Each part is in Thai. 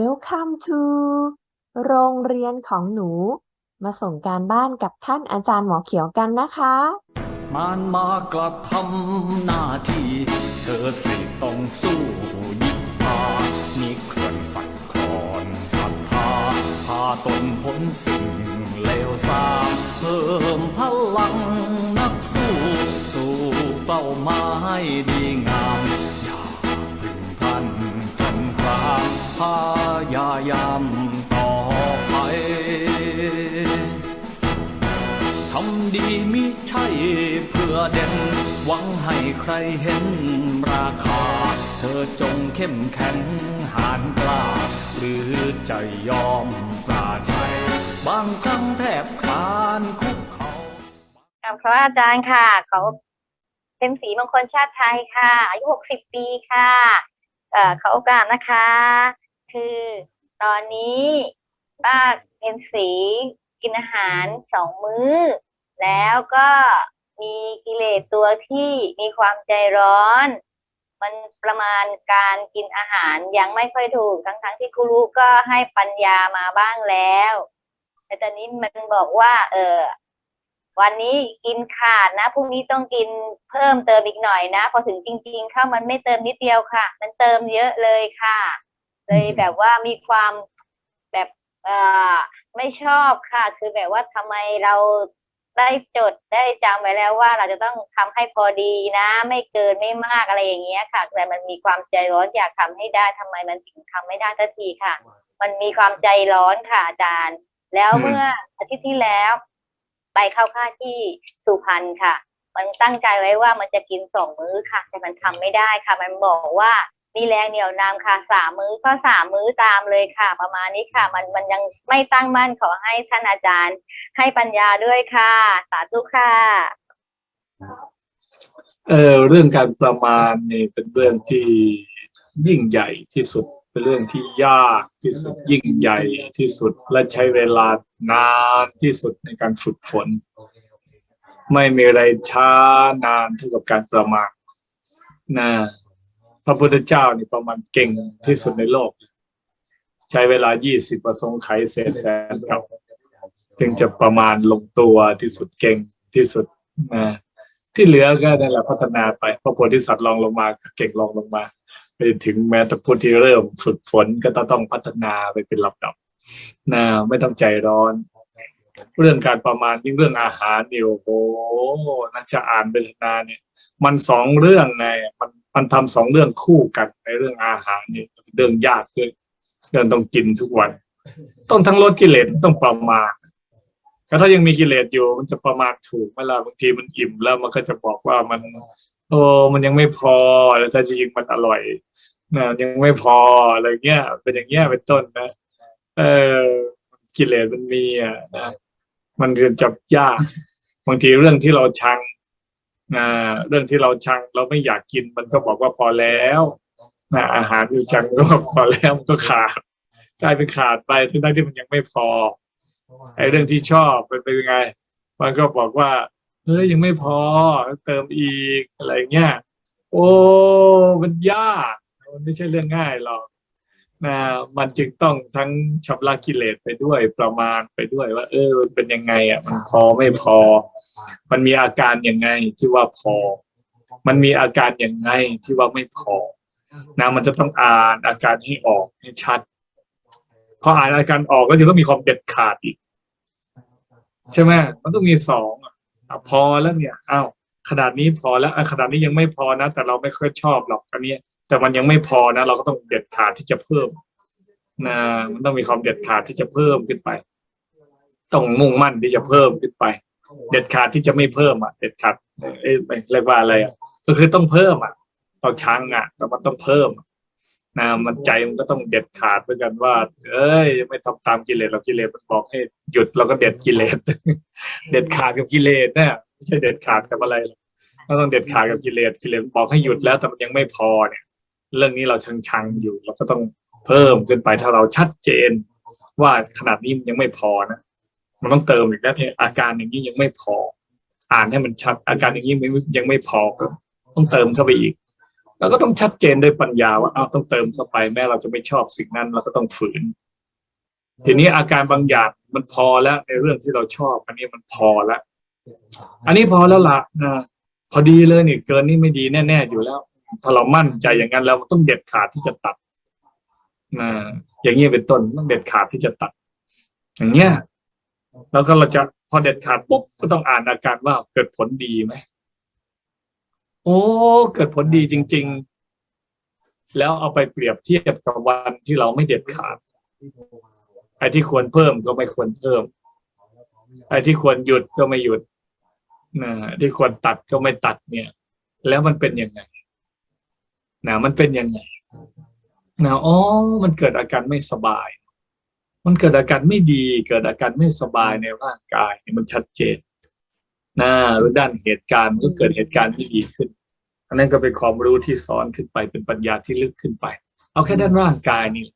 Welcome to โรงเรียนของหนู มาส่งการบ้านกับท่านอาจารย์หมอเขียวกันนะคะมานมากระทำหน้าที่ เธอสิต้องสู้ยิบพามีเครื่องสักครอนศรัทธาพาตนพ้นสิ่งเลวทรามเพิ่มพลังนักสู้ สู่เป้าหมายดีงาม อย่าพึ่งพลันพลันพรามพยายามต่อไปทำดีมิใช่เพื่อเด่น หวังให้ใครเห็นราคา เธอจงเข้มแข็งหานกล้า หรือจะยอมปราชัย บางครั้งแทบคลานคุกเขากับพระอาจารย์ค่ะ เขาเป็นสีมงคลชาติไทยค่ะ อายุหกสิบปีค่ะเอ่อเขาโอกาสนะคะ คือ ตอนนี้ป้าเป็นสีกินอาหารสองมื้อ แล้วก็มีกิเลสตัวที่มีความใจร้อน มันประมาณการกินอาหารยังไม่ค่อยถูก ทั้งๆที่ครูรู้ก็ให้ปัญญามาบ้างแล้วแต่ตอนนี้มันบอกว่า เออวันนี้กินขาดนะพรุ่งนี้ต้องกินเพิ่มเติมอีกหน่อยนะ พอถึงจริง ๆ เข้ามันไม่เติมนิดเดียวค่ะ มันเติมเยอะเลยค่ะ เลยแบบว่ามีความแบบเอ่อไม่ชอบค่ะ คือแบบว่าทำไมเราได้จดได้จำไว้แล้วว่าเราจะต้องทำให้พอดีนะ ไม่เกินไม่มากอะไรอย่างเงี้ยค่ะ แต่มันมีความใจร้อนอยากทำให้ได้ทำไมมันถึงทำไม่ได้สักทีค่ะ มันมีความใจร้อนค่ะอาจารย์ แล้วเมื่ออาทิตย์ที่แล้ว ไปเข้าค่ายที่สุพรรณค่ะ มันตั้งใจไว้ว่ามันจะกินสองมื้อค่ะ แต่มันทำไม่ได้ค่ะ มันบอกว่า มีแรงเหนี่ยวนำค่ะสามมื้อก็สามมื้อตามเลยค่ะ ประมาณนี้ค่ะ มันมันยังไม่ตั้งมั่นขอให้ท่านอาจารย์ ให้ปัญญาด้วยค่ะ สาธุค่ะเออเรื่องการประมาณนี่เป็นเรื่องที่ยิ่งใหญ่ที่สุดเป็นเรื่องที่ยากที่สุดยิ่งใหญ่ที่สุดและใช้เวลานานที่สุดในการฝึกฝน ไม่มีอะไรช้านานเท่ากับการประมาณนะ พระพุทธเจ้านี่ประมาณเก่งที่สุดในโลก ใช้เวลา 20 ประสงค์ไขเศษแสนกับ จึงจะประมาณลงตัวที่สุดเก่งที่สุดนะที่เหลือก็นั่นแหละพัฒนาไปพระโพธิสัตว์ลองลงมาเก่งลองลงมา ไปถึงแม้แต่ผู้ที่เริ่มฝึกฝนก็ต้องพัฒนาไปเป็นลำดับนะไม่ต้องใจร้อน เรื่องการประมาณยิ่งเรื่องอาหารนี่โอ้โหน่าจะอ่านเป็นนาเนี่ย มันสองเรื่องไงมัน มันทำสองเรื่องคู่กันในเรื่องอาหารนี่เรื่องยากด้วยเรื่องต้องกินทุกวัน ต้องทั้งลดกิเลสต้องประมาณก็ถ้ายังมีกิเลสอยู่มันจะประมาณถูกเวลาบางทีมันอิ่มแล้วมันก็จะบอกว่ามัน โอ้มันยังไม่พอแล้วถ้าจริงมันอร่อยนะยังไม่พออะไรเงี้ย เป็นอย่างเงี้ยเป็นต้นนะเออกิเลสมันมีอะนะมันจะจับยากบางทีเรื่องที่เราชัง เรื่องที่เราชังเราไม่อยากกินมันก็บอกว่าพอแล้วนะอาหารที่ชังก็บอกพอแล้วมันก็ขาดกลายเป็นขาดไปทั้งๆที่มันยังไม่พอไอ้เรื่องที่ชอบมันเป็นยังไง มันก็บอกว่าเฮ้ยยังไม่พอเติมอีกอะไรเงี้ยโอ้มันยากมันไม่ใช่เรื่องง่ายหรอกนะมันจึงต้องทั้งชำระกิเลสไปด้วยประมาณไปด้วยว่า เออเป็นยังไงอะมันพอไม่พอ มันมีอาการยังไงที่ว่าพอ มันมีอาการยังไงที่ว่าไม่พอนะมันจะต้องอ่านอาการให้ออกให้ชัดพออ่านอาการออกก็จะต้องมีความเด็ดขาดอีก ใช่ไหมมันต้องมีสองอะพอแล้วเนี่ยอ้าวขนาดนี้พอแล้วขนาดนี้ยังไม่พอนะ แต่เราไม่ค่อยชอบหรอกอันนี้แต่มันยังไม่พอนะ เราก็ต้องเด็ดขาดที่จะเพิ่มนะมันต้องมีความเด็ดขาดที่จะเพิ่มขึ้นไป ต้องมุ่งมั่นที่จะเพิ่มขึ้นไป เด็ดขาดที่จะไม่เพิ่มอะเด็ดขาดเอ้ยเรียกว่าอะไรอะก็คือต้องเพิ่มอะเราชังอะ แต่มันต้องเพิ่มนะมันใจมันก็ต้องเด็ดขาดเหมือนกันว่า เอ้ยไม่ทำตามกิเลสเรากิเลสมันบอกให้หยุดเราก็เด็ดกิเลสเด็ดขาดกับกิเลสเนี่ยไม่ใช่เด็ดขาดกับอะไรกเราต้องเด็ดขาดกับกิเลสกิเลสบอกให้หยุดแล้วแต่มันยังไม่พอเนี่ย เรื่องนี้เราชังชังอยู่เราก็ต้องเพิ่มขึ้นไปถ้าเราชัดเจน ว่าขนาดนี้มันยังไม่พอนะ มันต้องเติมอีกแล้วเนี่ยอาการอย่างนี้ยังไม่พอ อ่านให้มันชัด อาการอย่างนี้ยังไม่พอก็ต้องเติมเข้าไปอีกเราก็ต้องชัดเจนด้วยปัญญาว่าเอาต้องเติมเข้าไป แม้เราจะไม่ชอบสิ่งนั้นเราก็ต้องฝืน ทีนี้อาการบางอย่างมันพอแล้วในเรื่องที่เราชอบ อันนี้มันพอแล้วอันนี้พอแล้วละนะพอดีเลยนี่เกินนี่ไม่ดีแน่ ๆ อยู่แล้ว ถ้าเรามั่นใจอย่างนั้นเราต้องเด็ดขาดที่จะตัดนะอย่างนี้เป็นต้นต้องเด็ดขาดที่จะตัด อย่างเงี้ย แล้วก็เราจะพอเด็ดขาดปุ๊บก็ต้องอ่านอาการว่าเกิดผลดีไหมโอ้เกิดผลดีจริง ๆ แล้วเอาไปเปรียบเทียบกับวันที่เราไม่เด็ดขาดไอ้ที่ควรเพิ่มก็ไม่ควรเพิ่มไอ้ที่ควรหยุดก็ไม่หยุดนะที่ควรตัดก็ไม่ตัดเนี่ย แล้วมันเป็นยังไงนะมันเป็นยังไงนะอ๋อมันเกิดอาการไม่สบาย มันเกิดอาการไม่ดี เกิดอาการไม่สบายในร่างกายนี่มันชัดเจนนะหรือด้านเหตุการณ์มันก็เกิดเหตุการณ์ที่ดีขึ้น อันนั้นก็เป็นความรู้ที่สอนขึ้นไปเป็นปัญญาที่ลึกขึ้นไป เอาแค่ด้านร่างกายนี่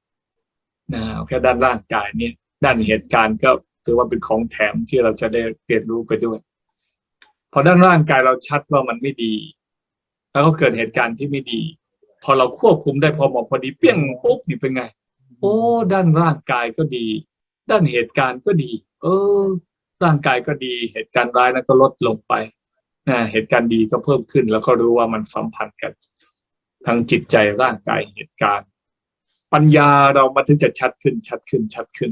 นะเอาแค่ด้านร่างกายนี่ด้านเหตุการณ์ก็ถือว่าเป็นของแถมที่เราจะได้เรียนรู้ไปด้วย พอด้านร่างกายเราชัดว่ามันไม่ดี แล้วก็เกิดเหตุการณ์ที่ไม่ดี พอเราควบคุมได้พอเหมาะพอดีเปี้ยงปุ๊บนี่เป็นไง โอ้ ด้านร่างกายก็ดี ด้านเหตุการณ์ก็ดี เออ ร่างกายก็ดี เหตุการณ์ร้ายนั้นก็ลดลงไปนะเหตุการณ์ดีก็เพิ่มขึ้น แล้วก็รู้ว่ามันสัมพันธ์กันทั้งจิตใจร่างกายเหตุการณ์ ปัญญาเรามันถึงจะชัดขึ้น ชัดขึ้น ชัดขึ้น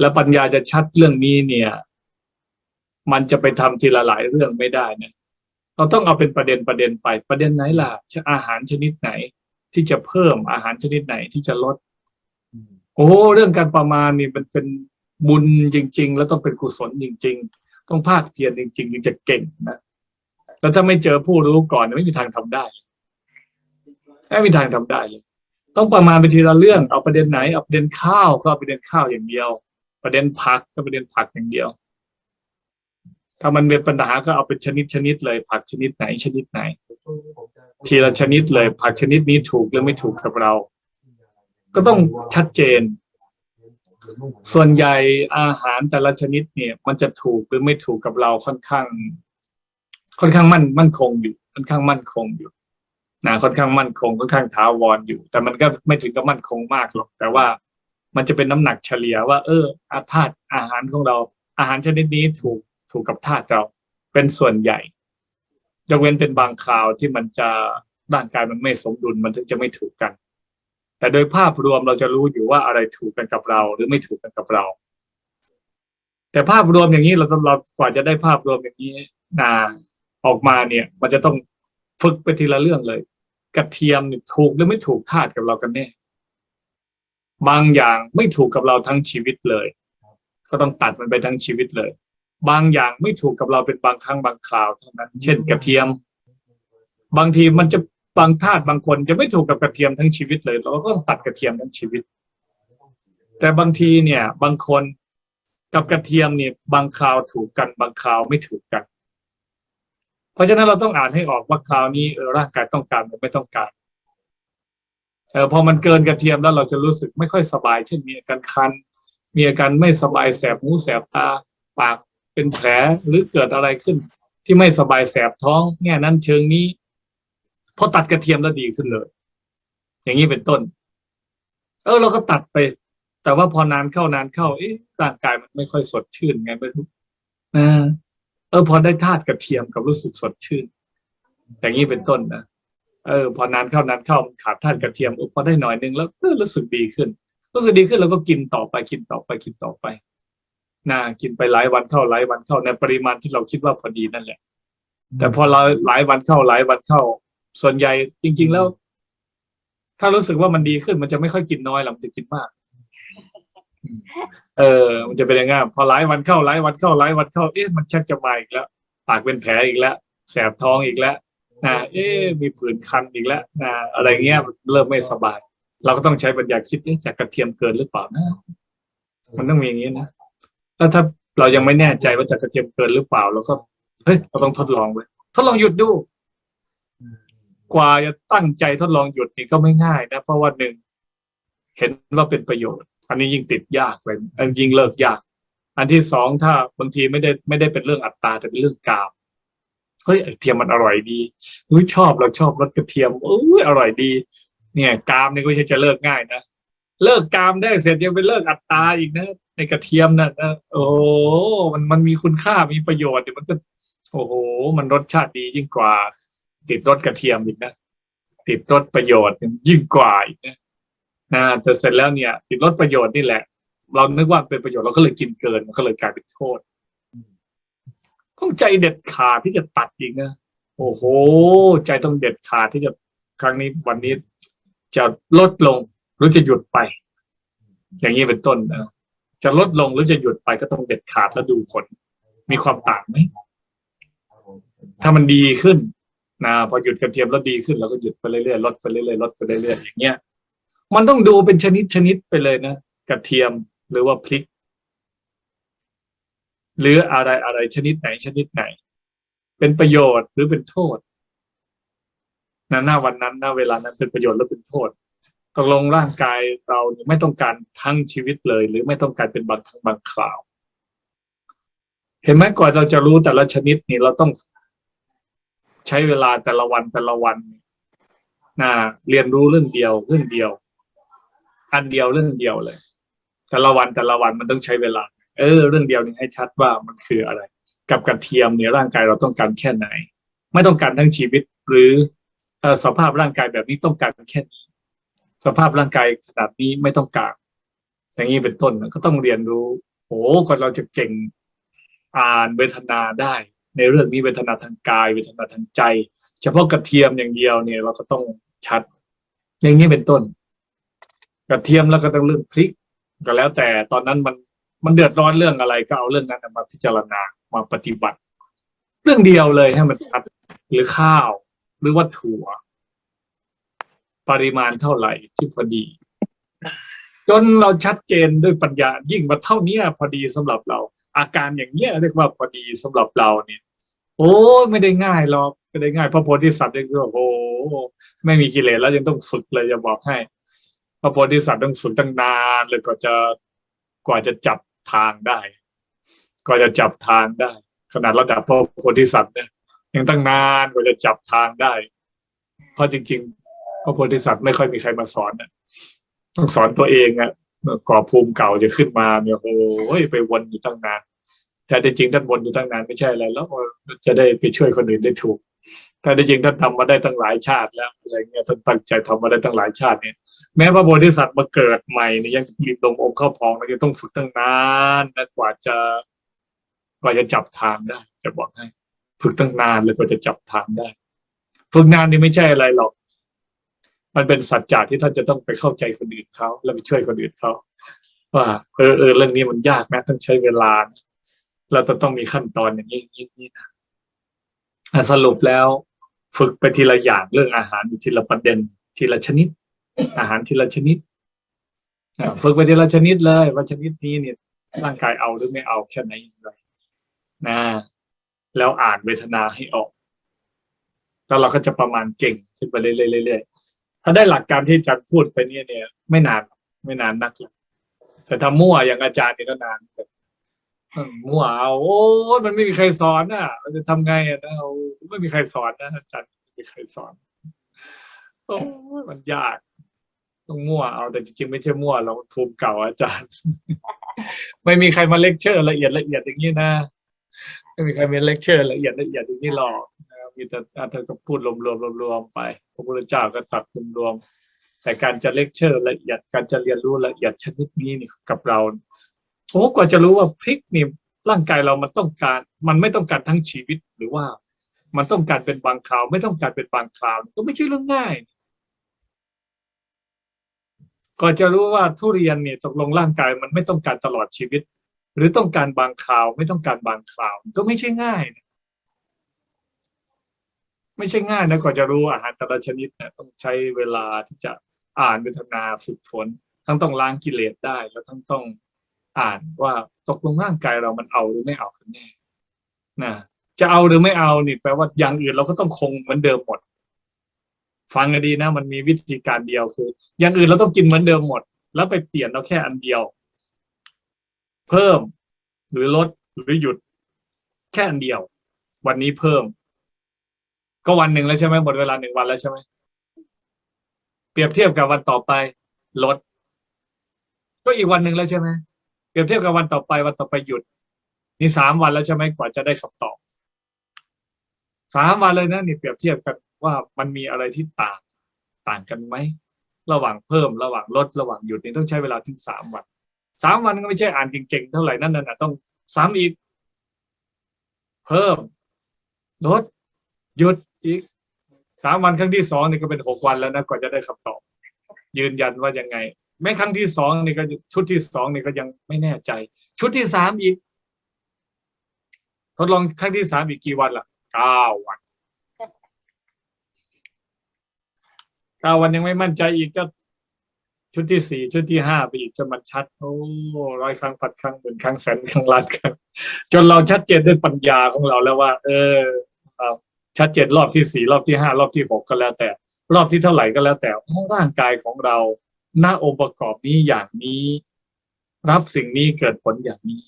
แล้วปัญญาจะชัดเรื่องนี้เนี่ย มันจะไปทำทีละหลายเรื่องไม่ได้นะเราต้องเอาเป็นประเด็นประเด็นไปประเด็นไหนล่ะอาหารชนิดไหน ที่จะเพิ่มอาหารชนิดไหนที่จะลด โอ้เรื่องการประมาณนี่มันเป็นบุญจริง ๆ แล้วต้องเป็นกุศลจริง ๆ ต้องภาคเพียรจริงๆถึงจะเก่งนะแล้วถ้าไม่เจอผู้รู้ก่อนไม่มีทางทำได้ไม่มีทางทำได้เลยต้องประมาณไปทีละเรื่องเอาประเด็นไหนเอาประเด็นข้าวก็เอาประเด็นข้าวอย่างเดียว ประเด็นผักก็ประเด็นผักอย่างเดียว ถ้ามันเป็นปัญหาก็เอาเป็นชนิดชนิดเลย ผักชนิดไหนชนิดไหน ทีละชนิดเลยผักชนิดนี้ถูกหรือไม่ถูกกับเรา ก็ต้องชัดเจน ส่วนใหญ่อาหารแต่ละชนิดเนี่ย มันจะถูกหรือไม่ถูกกับเราค่อนข้าง ค่อนข้างมั่นมั่นคงอยู่ค่อนข้างมั่นคงอยู่นะค่อนข้างมั่นคงค่อนข้างถาวรอยู่ แต่มันก็ไม่ถึงกับมั่นคงมากหรอก แต่ว่ามันจะเป็นน้ำหนักเฉลี่ยว่า เอออาธาตุอาหารของเรา อาหารชนิดนี้ถูกถูกกับธาตุเรา เป็นส่วนใหญ่ ยกเว้นเป็นบางคราวที่มันจะร่างกายมันไม่สมดุลมันถึงจะไม่ถูกกัน แต่โดยภาพรวมเราจะรู้อยู่ว่าอะไรถูกกันกับเรา หรือไม่ถูกกันกับเรา แต่ภาพรวมอย่างนี้เราเรากว่าจะได้ภาพรวมอย่างนี้นาออกมาเนี่ย มันจะต้องฝึกไปทีละเรื่องเลย กระเทียมถูกหรือไม่ถูกธาตุกับเรากันแน่บางอย่างไม่ถูกกับเราทั้งชีวิตเลย ก็ต้องตัดมันไปทั้งชีวิตเลย บางอย่างไม่ถูกกับเราเป็นบางครั้งบางคราวเท่านั้น เช่นกระเทียม บางทีมันจะบางธาตุบางคนจะไม่ถูกกับกระเทียมทั้งชีวิตเลย เราก็ต้องตัดกระเทียมทั้งชีวิต แต่บางทีเนี่ย บางคนกับกระเทียมเนี่ยบางคราวถูกกันบางคราวไม่ถูกกัน เพราะฉะนั้นเราต้องอ่านให้ออกว่าคราวนี้เออร่างกายต้องการหรือไม่ต้องการเออพอมันเกินกระเทียมแล้วเราจะรู้สึกไม่ค่อยสบายเช่นมีอาการคัน มีอาการไม่สบายแสบหูแสบตาปาก เป็นแผลหรือเกิดอะไรขึ้น ที่ไม่สบายแสบท้องแง่นั้นเชิงนี้พอตัดกระเทียมแล้วดีขึ้นเลย อย่างนี้เป็นต้น เออเราก็ตัดไป แต่ว่าพอนานเข้านานเข้า เอ๊ะร่างกายมันไม่ค่อยสดชื่นไงไม่รู้นะเออ พอได้ธาตุกระเทียมกับรู้สึกสดชื่น อย่างนี้เป็นต้นนะเออ พอนานเข้านานเข้าขาดธาตุกระเทียมออพอได้หน่อยนึงแล้วเออรู้สึกดีขึ้น รู้สึกดีขึ้นเราก็กินต่อไปกินต่อไปกินต่อไป นะกินไปหลายวันเข้าหลายวันเข้าในปริมาณที่เราคิดว่าพอดีนั่นแหละ แต่พอเราหลายวันเข้าหลายวันเข้า ส่วนใหญ่จริง ๆ แล้ว ถ้ารู้สึกว่ามันดีขึ้นมันจะไม่ค่อยกินน้อยหรอกมันจะกินมาก เออ มันจะเป็นยังไงพอหลายวันเข้าหลายวันเข้าหลายวันเข้าเอ๊ะมันชักจะมาอีกแล้วปากเป็นแผลอีกแล้วแสบท้องอีกแล้วนะเอ๊ะมีผื่นคันอีกแล้วนะอะไรเงี้ยเริ่มไม่สบาย เราก็ต้องใช้ปัญญาคิดเอ๊ะจากกระเทียมเกินหรือเปล่านะมันต้องมีอย่างนี้นะ แล้วถ้าเรายังไม่แน่ใจว่าจากระเทียมเกินหรือเปล่าเราก็เฮ้ยเราต้องทดลองไว้ทดลองหยุดดูกว่าจะตั้งใจทดลองหยุดนี่ก็ไม่ง่ายนะ เพราะว่าหนึ่งเห็นว่าเป็นประโยชน์ อันนี้ยิ่งติดยากเลยอันยิ่งเลิกยาก อันที่สองถ้าบางทีไม่ได้ไม่ได้เป็นเรื่องอัตตาแต่เป็นเรื่องกามเฮ้ยกระเทียมมันอร่อยดีอุ้ยชอบเราชอบรสกระเทียมอุ้ยอร่อยดี เนี่ย กามนี่ก็ใช่จะเลิกง่ายนะเลิกกามได้เสร็จยังไปเลิกอัตตาอีกนะ ในกระเทียมน่ะนะโอ้โหมันมันมีคุณค่ามีประโยชน์เดี๋ยวมันก็โอ้โห มันรสชาติดียิ่งกว่า ติดรสกระเทียมอีกนะติดรสประโยชน์ยิ่งกว่าอีกนะนะแต่เสร็จแล้วเนี่ย ติดรสประโยชน์นี่แหละ เรานึกว่าเป็นประโยชน์เราก็เลยกินเกินมันก็เลยกลายเป็นโทษต้องใจเด็ดขาดที่จะตัดอีกนะโอ้โห ใจต้องเด็ดขาดที่จะครั้งนี้วันนี้จะลดลงหรือจะหยุดไป อย่างนี้เป็นต้นนะ จะลดลงหรือจะหยุดไปก็ต้องเด็ดขาดแล้วดูผล มีความต่างไหมถ้ามันดีขึ้นนะพอหยุดกระเทียมแล้วดีขึ้นเราก็หยุดไปเรื่อยๆลดไปเรื่อยๆลดไปเรื่อยๆอย่างเงี้ย มันต้องดูเป็นชนิดชนิดไปเลยนะกระเทียมหรือว่าพริก หรืออะไรอะไรชนิดไหนชนิดไหน เป็นประโยชน์หรือเป็นโทษนะหน้าวันนั้นหน้าเวลานั้นเป็นประโยชน์หรือเป็นโทษ ตกลงร่างกายเราไม่ต้องการทั้งชีวิตเลย หรือไม่ต้องการเป็นบางครั้งบางคราว เห็นไหมก่อนเราจะรู้แต่ละชนิดนี่เราต้องใช้เวลาแต่ละวันแต่ละวันนะเรียนรู้เรื่องเดียวเรื่องเดียว อันเดียวเรื่องเดียวเลย แต่ละวันแต่ละวันมันต้องใช้เวลา เออ เรื่องเดียวนี่ให้ชัดว่ามันคืออะไร กับกระเทียมเนี่ยร่างกายเราต้องการแค่ไหน ไม่ต้องการทั้งชีวิตหรือออสภาพร่างกายแบบนี้ต้องการแค่นี้ สภาพร่างกายขนาดนี้ไม่ต้องการอย่างนี้เป็นต้นก็ต้องเรียนรู้โอ้ก่อนเราจะเก่งอ่านเวทนาได้ ในเรื่องนี้เวทนาทางกาย เวทนาทางใจ เฉพาะกระเทียมอย่างเดียวเนี่ย เราก็ต้องชัด อย่างนี้เป็นต้น กระเทียมแล้วก็ต้องเรื่องพริก ก็แล้วแต่ตอนนั้นมันมันเดือดร้อนเรื่องอะไรก็เอาเรื่องนั้นมาพิจารณามาปฏิบัติ เรื่องเดียวเลยให้มันชัดหรือข้าว หรือว่าถั่ว ปริมาณเท่าไหร่ที่พอดี จนเราชัดเจนด้วยปัญญายิ่งมาเท่านี้พอดีสำหรับเรา อาการอย่างเนี้ยเรียกว่าพอดีสำหรับเราเนี่ย โอ้ไม่ได้ง่ายหรอกไม่ได้ง่ายพระโพธิสัตว์เนี่ยคือโอ้ไม่มีกิเลสแล้วยังต้องฝึกเลยจะบอกให้พระโพธิสัตว์ต้องฝึกตั้งนานเลยกว่าจะกว่าจะจับทางได้กว่าจะจับทางได้ ขนาดระดับพระโพธิสัตว์เนี่ยยังตั้งนานกว่าจะจับทางได้ เพราะจริง ๆ พระโพธิสัตว์ไม่ค่อยมีใครมาสอนนะต้องสอนตัวเองอะเมื่อก่อภูมิเก่าจะขึ้นมาเนี่ยโอ้ยไปวนอยู่ตั้งนานแต่จริงท่านวนอยู่ตั้งนานไม่ใช่อะไรแล้วจะได้ไปช่วยคนอื่นได้ถูกแต่จริงท่านทำมาได้ตั้งหลายชาติแล้วอะไรเงี้ยท่านตั้งใจทำมาได้ตั้งหลายชาติเนี่ย แม้พระโพธิสัตว์มาเกิดใหม่เนี่ยยังมีลมองค์เข้าพองนะยังต้องฝึกตั้งนานนะกว่าจะกว่าจะจับทางได้ จะบอกให้ ฝึกตั้งนานเลยกว่าจะจับทางได้ ฝึกนานนี่ไม่ใช่อะไรหรอก มันเป็นสัจจะที่ท่านจะต้องไปเข้าใจคนอื่นเขาแล้วไปช่วยคนอื่นเขาว่าเออเออเรื่องนี้มันยากนะต้องใช้เวลาเราจะต้องมีขั้นตอนอย่างนี้อย่างนี้นะอะสรุปแล้ว ฝึกไปทีละอย่างเรื่องอาหารทีละประเด็น ทีละชนิด อาหารทีละชนิดฝึกไปทีละชนิดเลยว่าชนิดนี้เนี่ยร่างกายเอาหรือไม่เอาแค่ไหนอย่างไรนะแล้วอ่านเวทนาให้ออก แล้วเราก็จะประมาณเก่งขึ้นไปเรื่อยๆๆ ถ้าได้หลักการที่อาจารย์พูดไปเนี่ยเนี่ย ไม่นานไม่นานนักหรอกแต่ถ้ามั่วอย่างอาจารย์นี่ก็นานแต่มั่วเอาโอ้มันไม่มีใครสอนอะเราจะทำไงอะนะเอาไม่มีใครสอนนะอาจารย์ไม่มีใครสอนโอ้มันยากต้องมั่วเอาแต่จริงๆไม่ใช่มั่วเราภูมิเก่าอาจารย์ ไม่มีใครมาเลคเชอร์ละเอียดละเอียดอย่างนี้นะไม่มีใครมีเลคเชอร์ละเอียดละเอียดอย่างนี้หรอกนะ มีแต่อาจารย์ก็พูดรวมๆรวมๆไป พระพุทธเจ้าก็ตัดรวมๆแต่การจะเลคเชอร์ละเอียดการจะเรียนรู้ละเอียดชนิดนี้นี่กับเราโอ้กว่าจะรู้ว่าพริกนี่ร่างกายเรามันต้องการ มันไม่ต้องการทั้งชีวิตหรือว่า มันต้องการเป็นบางคราว ไม่ต้องการเป็นบางคราว ก็ไม่ใช่เรื่องง่ายก่อนจะรู้ว่าทุเรียนเนี่ยตกลงร่างกายมันไม่ต้องการตลอดชีวิต หรือต้องการบางคราว ไม่ต้องการบางคราว ก็ไม่ใช่ง่ายนะ ไม่ใช่ง่ายนะกว่าจะรู้อาหารแต่ละชนิดเนี่ยต้องใช้เวลาที่จะอ่านเวทนาฝึกฝน ทั้งต้องล้างกิเลสได้ แล้วทั้งต้องอ่านว่าตกลงร่างกายเรามันเอาหรือไม่เอากันแน่นะจะเอาหรือไม่เอานี่แปลว่าอย่างอื่นเราก็ต้องคงเหมือนเดิมหมด ฟังกันดีนะ มันมีวิธีการเดียวคือ อย่างอื่นเราต้องกินเหมือนเดิมหมด แล้วไปเปลี่ยนเราแค่อันเดียว เพิ่มหรือลดหรือหยุด แค่อันเดียว วันนี้เพิ่ม ก็วันหนึ่งแล้วใช่ไหมหมดเวลาหนึ่งวันแล้วใช่ไหมเปรียบเทียบกับวันต่อไปลด ก็อีกวันหนึ่งแล้วใช่ไหมเปรียบเทียบกับวันต่อไปวันต่อไปหยุดนี่สามวันแล้วใช่ไหมกว่าจะได้คำตอบสามวันเลยนะนี่เปรียบเทียบกันว่ามันมีอะไรที่ต่างต่างกันไหมระหว่างเพิ่มระหว่างลดระหว่างหยุดนี่ต้องใช้เวลาถึงสามวันสามวันก็ไม่ใช่อ่านเก่งๆเท่าไหร่นั่นน่ะต้องซ้ำอีก เพิ่มลดหยุด อีกสามวันครั้งที่สองนี่ก็เป็นหกวันแล้วนะกว่าจะได้คำตอบ ยืนยันว่ายังไง แม้ครั้งที่สองนี่ก็ชุดที่สองนี่ก็ยังไม่แน่ใจ ชุดที่สามอีก ทดลองครั้งที่สามอีกกี่วันล่ะเก้าวันเก้าวันยังไม่มั่นใจอีกก็ชุดที่สี่ชุดที่ห้าไปอีกจนมันชัด โอ้ร้อยครั้งพันครั้งหมื่นครั้งแสนครั้งล้านครั้งจนเราชัดเจนด้วยปัญญาของเราแล้วว่า เออเอา ชัดเจนรอบที่สี่รอบที่ห้ารอบที่หกก็แล้วแต่ รอบที่เท่าไหร่ก็แล้วแต่ร่างกายของเราหน้าองค์ประกอบนี้อย่างนี้ รับสิ่งนี้เกิดผลอย่างนี้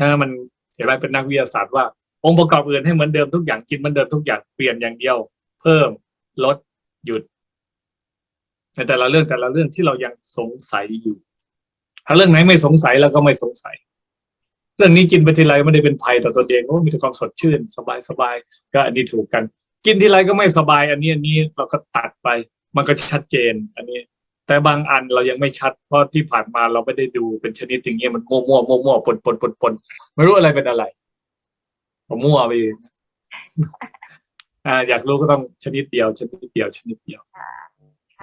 นะมันเห็นไหมเป็นนักวิทยาศาสตร์ว่า องค์ประกอบอื่นให้เหมือนเดิมทุกอย่างกินเหมือนเดิมทุกอย่างเปลี่ยนอย่างเดียว เพิ่มลดหยุดในแต่ละเรื่องแต่ละเรื่องที่เรายังสงสัยอยู่ ถ้าเรื่องไหนไม่สงสัยเราก็ไม่สงสัย รื่องนี้กินไปทีไรไม่ได้เป็นภัยต่อตัวเองโอ้มีแต่ความสดชื่น สบายสบายก็อันนี้ถูกกัน กินทีไรก็ไม่สบาย อันนี้อันนี้เราก็ตัดไป มันก็ชัดเจน อันนี้ แต่บางอันเรายังไม่ชัด เพราะที่ผ่านมาเราไม่ได้ดูเป็นชนิดอย่างเงี้ยมันมั่วมั่วมั่วมั่วปนปนปนปนไม่รู้อะไรเป็นอะไรผมมั่วไปเองอ่า อยากรู้ก็ต้องชนิดเดียว ชนิดเดียว ชนิดเดียว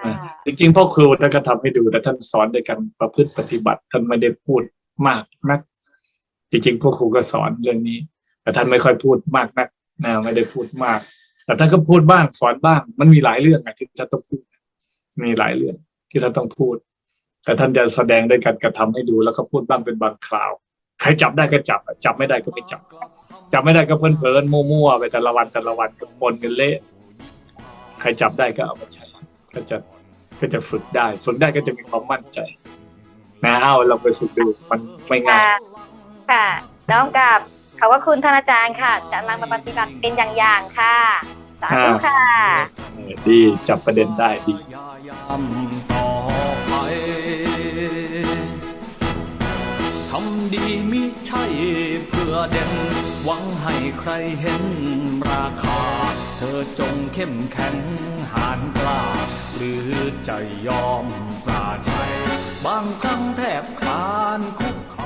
ค่ะจริงๆพ่อครูท่านก็ทำให้ดูแต่ท่านสอนในการประพฤติปฏิบัติท่านไม่ได้พูดมากนัก จริงๆพ่อครูก็สอนเรื่องนี้ แต่ท่านไม่ค่อยพูดมากนักนะไม่ได้พูดมาก แต่ท่านก็พูดบ้างสอนบ้าง มันมีหลายเรื่องอะที่ท่านต้องพูด มีหลายเรื่องที่ท่านต้องพูด แต่ท่านจะแสดงด้วยการกระทำให้ดูแล้วก็พูดบ้างเป็นบางคราว ใครจับได้ก็จับจับไม่ได้ก็ไม่จับ จับไม่ได้ก็เพลินเพลินมั่วๆไปแต่ละวันแต่ละวันก็ปนกันเละใครจับได้ก็เอามาใช้ก็จะก็จะฝึกได้ ฝึกได้ก็จะมีความมั่นใจนะเอาเราไปฝึกดูมันไม่ง่าย ค่ะน้อมกับขอบพระคุณท่านอาจารย์ค่ะจะนำมาปฏิบัติเป็นอย่างๆค่ะ สาธุค่ะ เออดีจับประเด็นได้ดี พยายามต่อไปทำดีมิใช่เพื่อเด่น หวังให้ใครเห็นราคา เธอจงเข้มแข็งหานกล้า หรือจะยอมปราชัย บางครั้งแทบคลานคุกเข